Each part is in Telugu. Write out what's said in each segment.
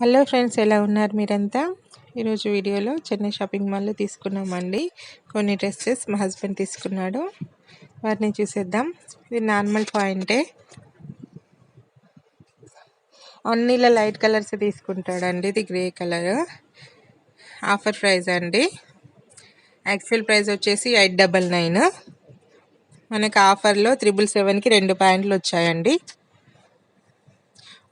హలో ఫ్రెండ్స్ ఎలా ఉన్నారు మీరంతా? ఈరోజు వీడియోలో చెన్నై షాపింగ్ మాల్లో తీసుకున్నామండి. కొన్ని డ్రెస్సెస్ మా హస్బెండ్ తీసుకున్నాడు. వాటిని చూసేద్దాం. ఇది నార్మల్ పాయింటే. అన్నిలో లైట్ కలర్స్ తీసుకుంటాడండి. ఇది గ్రే కలర్. ఆఫర్ ప్రైస్ అండి. యాక్చువల్ ప్రైస్ వచ్చేసి ఎయిట్ డబల్ నైన్. మనకు ఆఫర్లో త్రిబుల్ సెవెన్కి రెండు ప్యాంట్లు వచ్చాయండి.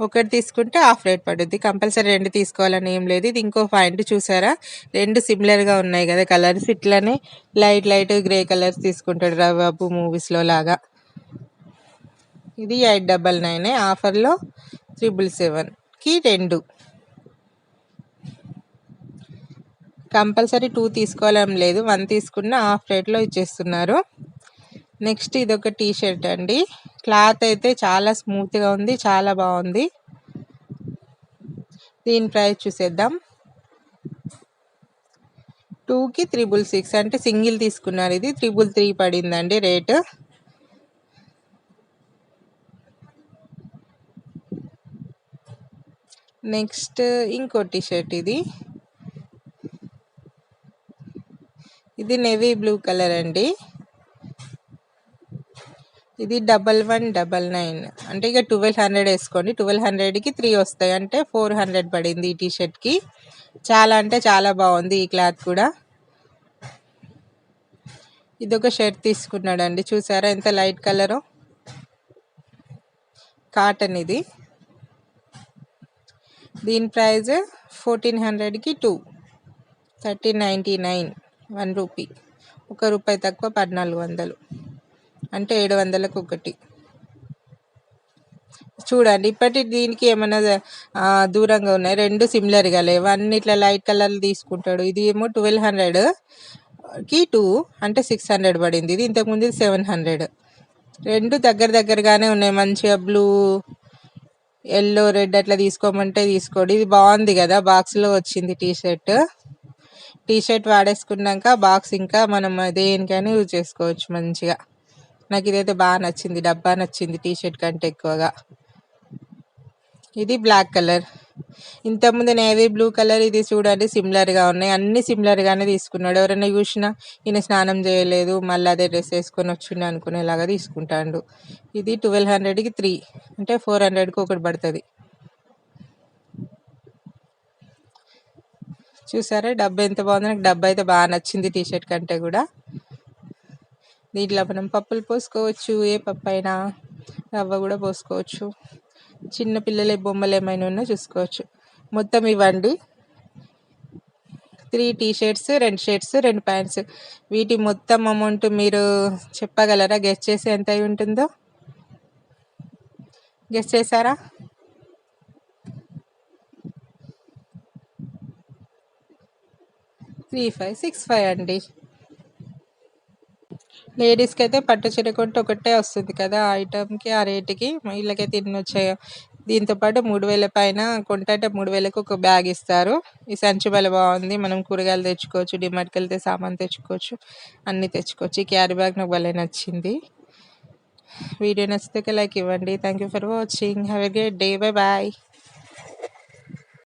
ఒకటి తీసుకుంటే హాఫ్ రేట్ పడుద్ది. కంపల్సరీ రెండు తీసుకోవాలని ఏం లేదు. ఇది ఇంకో పాయింట్ చూసారా? రెండు సిమిలర్గా ఉన్నాయి కదా కలర్స్ ఇట్లానే లైట్ లైట్ గ్రే కలర్స్ తీసుకుంటాడు రబాబు మూవీస్లో లాగా. ఇది ఎయిట్ డబల్ నైన్ ఆఫర్లో త్రిబుల్ సెవెన్కి రెండు. కంపల్సరీ టూ తీసుకోవాలని లేదు. వన్ తీసుకున్న హాఫ్ రేట్లో ఇచ్చేస్తున్నారు. నెక్స్ట్ ఇది ఒక టీ షర్ట్ అండి. క్లాత్ అయితే చాలా స్మూత్గా ఉంది చాలా బాగుంది. దీని ప్రైస్ చూసేద్దాం. టూకి త్రిబుల్ సిక్స్ అంటే సింగిల్ తీసుకున్నారు ఇది. త్రిబుల్ త్రీ పడిందండి రేటు. నెక్స్ట్ ఇంకో టీ షర్ట్ ఇది. ఇది నెవీ బ్లూ కలర్ అండి. ఇది డబల్ వన్ డబల్ నైన్. అంటే ఇక ట్వెల్వ్ హండ్రెడ్ వేసుకోండి. ట్వెల్వ్ హండ్రెడ్కి త్రీ వస్తాయి. అంటే ఫోర్ హండ్రెడ్ పడింది ఈ టీషర్ట్కి. చాలా అంటే చాలా బాగుంది ఈ క్లాత్ కూడా. ఇది ఒక షర్ట్ తీసుకున్నాడండి. చూసారా ఎంత లైట్ కలరు? కాటన్ ఇది. దీని ప్రైజ్ ఫోర్టీన్ హండ్రెడ్కి two. Thirteen ninety nine one rupee. ఒక రూపాయి తక్కువ పద్నాలుగు వందలు. అంటే ఏడు వందలకు ఒకటి చూడండి ఇప్పటి దీనికి ఏమైనా దూరంగా ఉన్నాయి? రెండు సిమిలర్గా లేవు. అన్ని ఇట్లా లైట్ కలర్లు తీసుకుంటాడు. ఇది ఏమో ట్వెల్వ్ హండ్రెడ్కి టూ అంటే సిక్స్ హండ్రెడ్ పడింది. ఇది ఇంతకుముందు సెవెన్ హండ్రెడ్. రెండు దగ్గర దగ్గరగానే ఉన్నాయి. మంచిగా బ్లూ ఎల్లో రెడ్ అట్లా తీసుకోమంటే తీసుకోడు. ఇది బాగుంది కదా బాక్స్లో వచ్చింది టీ షర్ట్ టీ షర్ట్ వాడేసుకున్నాక బాక్స్ ఇంకా మనం దేనికైనా యూజ్ చేసుకోవచ్చు మంచిగా. నాకు ఇదైతే బాగా నచ్చింది. డబ్బా నచ్చింది టీ షర్ట్ కంటే ఎక్కువగా. ఇది బ్లాక్ కలర్. ఇంతకుముందు నేవీ బ్లూ కలర్ ఇది చూడండి సిమిలర్గా ఉన్నాయి. అన్ని సిమిలర్గానే తీసుకున్నాడు. ఎవరైనా చూసినా ఈయన స్నానం చేయలేదు మళ్ళీ అదే డ్రెస్ వేసుకొని వచ్చిండు అనుకునేలాగా తీసుకుంటాడు. ఇది ట్వెల్వ్ హండ్రెడ్కి త్రీ. అంటే ఫోర్ హండ్రెడ్కి ఒకటి పడుతుంది. చూసారా? డబ్బు ఎంత బాగుంది. నాకు డబ్బు అయితే బాగా నచ్చింది టీ షర్ట్ కంటే కూడా. దీంట్లో మనం పప్పులు పోసుకోవచ్చు ఏ పప్పు అయినా రవ్వ కూడా పోసుకోవచ్చు. చిన్న పిల్లలే బొమ్మలు ఏమైనా ఉన్నా చూసుకోవచ్చు. మొత్తం ఇవ్వండి. త్రీ టీ షర్ట్స్ రెండు షర్ట్స్ రెండు ప్యాంట్స్. వీటి మొత్తం అమౌంట్ మీరు చెప్పగలరా? గెస్ట్ చేసి ఎంత అయి ఉంటుందో? గెస్ట్ చేశారా? త్రీ ఫైవ్ సిక్స్ ఫైవ్ అండి. లేడీస్కి అయితే పట్టు చీర కొంటే ఒకటే వస్తుంది కదా ఆ ఐటమ్కి ఆ రేటుకి. వీళ్ళకైతే ఇన్ని వచ్చాయో దీంతోపాటు మూడు వేల పైన కొంటే మూడు వేలకు ఒక బ్యాగ్ ఇస్తారు. ఈ సంచి బల బాగుంది. మనం కూరగాయలు తెచ్చుకోవచ్చు డిమార్ట్కి వెళ్తే సామాన్ తెచ్చుకోవచ్చు అన్నీ తెచ్చుకోవచ్చు. ఈ క్యారీ బ్యాగ్ నాకు భలే నచ్చింది. వీడియో నచ్చితే లైక్ ఇవ్వండి. Thank you for watching. Have a great day. Bye bye.